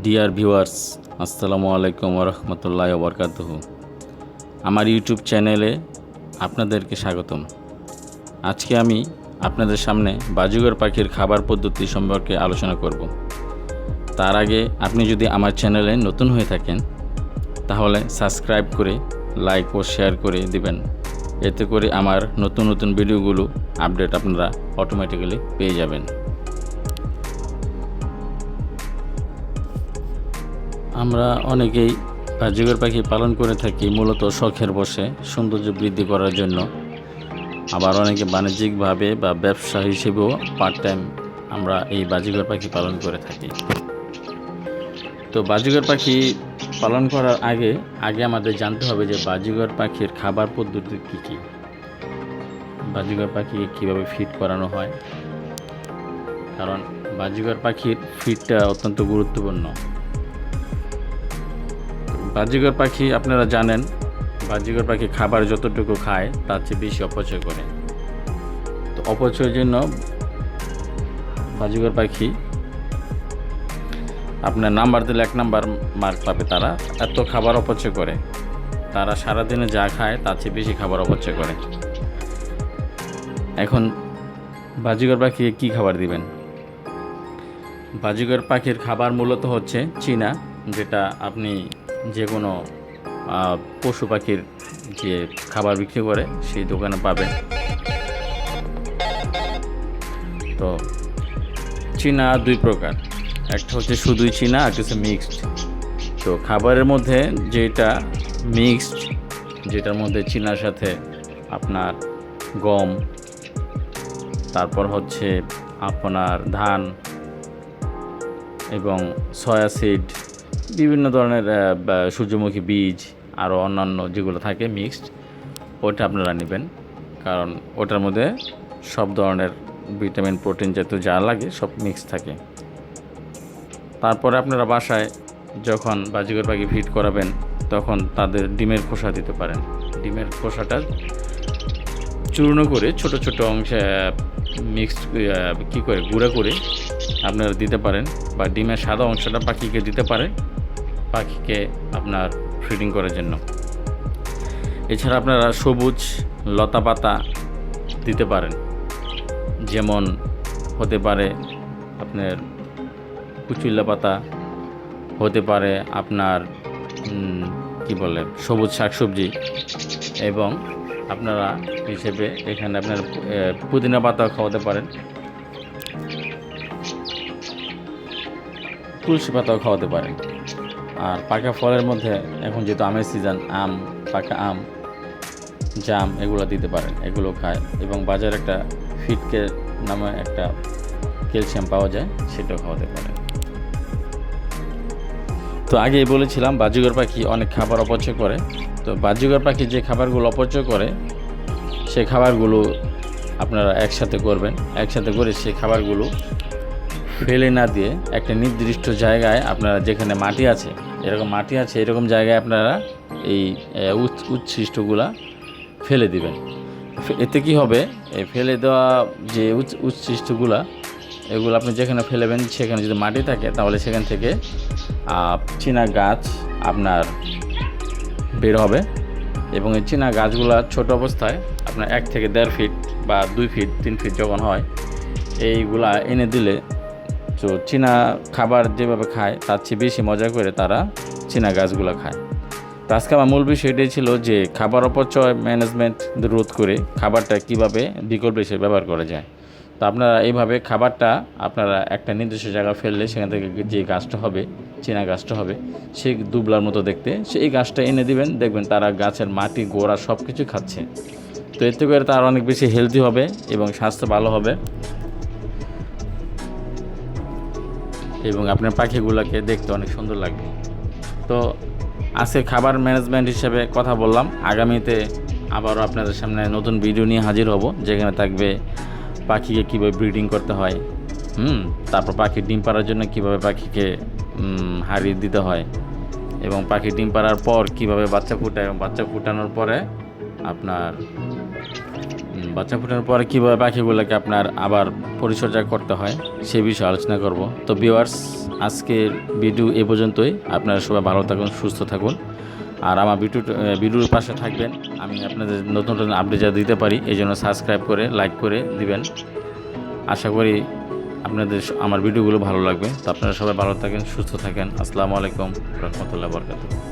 Dear viewers আসসালামু আলাইকুম রহমতুল্লাহ বরকাত আমার ইউটিউব চ্যানেলে আপনাদেরকে স্বাগতম। আজকে আমি আপনাদের সামনে বাজুগর পাখির খাবার পদ্ধতি সম্পর্কে আলোচনা করব। তার আগে আপনি যদি আমার চ্যানেলে নতুন হয়ে থাকেন, তাহলে সাবস্ক্রাইব করে লাইক ও শেয়ার করে দিবেন। এতে করে আমার নতুন নতুন ভিডিওগুলো আপডেট আপনারা অটোমেটিক্যালি পেয়ে যাবেন। আমরা অনেকেই বাজিগর পাখি পালন করে থাকি, মূলত শখের বসে, সৌন্দর্য বৃদ্ধি করার জন্য। আবার অনেকে বাণিজ্যিকভাবে বা ব্যবসা হিসেবেও পার্ট টাইম আমরা এই বাজিগর পাখি পালন করে থাকি। তো বাজিগর পাখি পালন করার আগে আগে আমাদের জানতে হবে যে বাজিগর পাখির খাবার পদ্ধতি কী কী? বাজিগর পাখিকে কীভাবে ফিট করানো হয়? কারণ বাজিগর পাখির ফিটটা অত্যন্ত গুরুত্বপূর্ণ। বাজিগর পাখি আপনারা জানেন বাজিগর পাখি খাবার যতটুকু খায়, তার চেয়ে বেশি অপচয় করে। তো অপচয়ের জন্য বাজিগর পাখি আপনার নাম্বার দিলে এক নাম্বার মার্ক পাবে তারা। এত খাবার অপচয় করে। তারা সারাদিনে যা খায়, তার চেয়ে বেশি খাবার অপচয় করে। এখন বাজিগর পাখি কি খাবার দিবেন? বাজিগর পাখির খাবার মূলত হচ্ছে চীনা, যেটা আপনি যে কোনো পশু পাখির যে খাবার বিক্রি করে সেই দোকানে পাবেন। তো চীনা দুই প্রকার। একটা হচ্ছে শুধুই চীনা, আর হচ্ছে মিক্সড তো খাবারের মধ্যে যেটা মিক্সড যেটার মধ্যে চীনার সাথে আপনার গম, তারপর হচ্ছে আপনার ধান এবং সয়া সিড বিভিন্ন ধরনের সূর্যমুখী বীজ আরও অন্যান্য যেগুলো থাকে মিক্সড ওটা আপনারা নেবেন। কারণ ওটার মধ্যে সব ধরনের ভিটামিন, প্রোটিন জাতীয় যা লাগে সব মিক্স থাকে। তারপরে আপনারা বাসায় যখন বাজিগর পাখি ফিট করাবেন, তখন তাদের ডিমের খোসা দিতে পারেন। ডিমের খোসাটা চূর্ণ করে ছোট ছোট অংশে মিক্সড কী করে, গুঁড়া করে আপনারা দিতে পারেন, বা ডিমের সাদা অংশটা পাখিকে দিতে পারে। পাখিকে আপনার ফিডিং করার জন্য। এছাড়া আপনারা সবুজ লতা পাতা দিতে পারেন। যেমন হতে পারে আপনার কুচুল্লা পাতা, হতে পারে আপনার কি বলে, সবুজ শাকসবজি এবং আপনারা হিসেবে এখানে আপনার পুদিনা পাতা খাওয়াতে পারেন। তুলসী পাতাও খাওয়াতে পারেন। আর পাকা ফলের মধ্যে এখন যেহেতু আমের সিজন আম, পাকা আম, জাম, এগুলো দিতে পারেন, এগুলো খায়। এবং বাজারে একটা ফিটকে নামে একটা ক্যালসিয়াম পাওয়া যায়, সেটাও খাওয়াতে পারেন। তো আগেই বলেছিলাম বাজিগর পাখি অনেক খাবার অপচয় করে। তো বাজিগর পাখি যে খাবারগুলো অপচয় করে, সে খাবারগুলো আপনারা একসাথে করবেন। একসাথে করে সেই খাবারগুলো ফেলে না দিয়ে একটা নির্দিষ্ট জায়গায় আপনারা যেখানে মাটি আছে, এরকম মাটি আছে, এরকম জায়গায় আপনারা এই উচ্ছিষ্টগুলা ফেলে দিবেন। এতে কি হবে? এই ফেলে দেওয়া যে উচ্ছিষ্টগুলা এগুলো আপনি যেখানে ফেলেবেন, সেখানে যদি মাটি থাকে, তাহলে সেখান থেকে চীনা গাছ আপনার বের হবে এবং এই চীনা গাছগুলা ছোট অবস্থায় আপনার এক থেকে দেড় ফিট বা দুই ফিট, তিন ফিট যখন হয়, এইগুলা এনে দিলে তো চীনা খাবার যেভাবে খায়, তার চেয়ে বেশি মজা করে তারা চীনা গাছগুলো খায়। তো আজকে আমার মূল বিষয় এটাই ছিল যে খাবার অপচয় ম্যানেজমেন্ট রোধ করে খাবারটা কীভাবে বিকল্প হিসেবে ব্যবহার করা যায়। তো আপনারা এইভাবে খাবারটা আপনারা একটা নির্দিষ্ট জায়গা ফেললে সেখান থেকে যে গাছটা হবে, চীনা গাছটা হবে সেই দুবলার মতো দেখতে সেই গাছটা এনে দিবেন, দেখবেন তারা গাছের মাটি, গোড়া সব কিছু খাচ্ছে। তো এতে করে তার অনেক বেশি হেলদি হবে এবং স্বাস্থ্য ভালো হবে। এবং আপনার পাখিগুলোকে দেখতে অনেক সুন্দর লাগবে। তো আজকে খাবার ম্যানেজমেন্ট হিসেবে কথা বললাম। আগামীতে আবারও আপনাদের সামনে নতুন ভিডিও নিয়ে হাজির হব, যেখানে থাকবে পাখিকে কীভাবে ব্রিডিং করতে হয়, হুম, তারপর পাখি ডিম পাড়ার জন্য কীভাবে পাখিকে হাড়ি দিতে হয়, এবং পাখি ডিম পাড়ার পর কীভাবে বাচ্চা ফুটায় এবং বাচ্চা ফুটানোর পরে আপনার বাচ্চা ফোটানোর পরে কীভাবে পাখিগুলোকে আপনার আবার পরিচর্যা করতে হয়, সে বিষয়ে আলোচনা করব। তো ভিউয়ার্স আজকের ভিডিও এ পর্যন্তই। আপনারা সবাই ভালো থাকুন, সুস্থ থাকুন। আর আমার ভিডিও ভিডিওর পাশে থাকবেন। আমি আপনাদের নতুন নতুন আপডেট যা দিতে পারি, এই জন্য সাবস্ক্রাইব করে লাইক করে দিবেন। আশা করি আপনাদের আমার ভিডিওগুলো ভালো লাগবে। তো আপনারা সবাই ভালো থাকেন, সুস্থ থাকেন। আসসালামু আলাইকুম, রহমতুল্লাহ বরকাতুহ।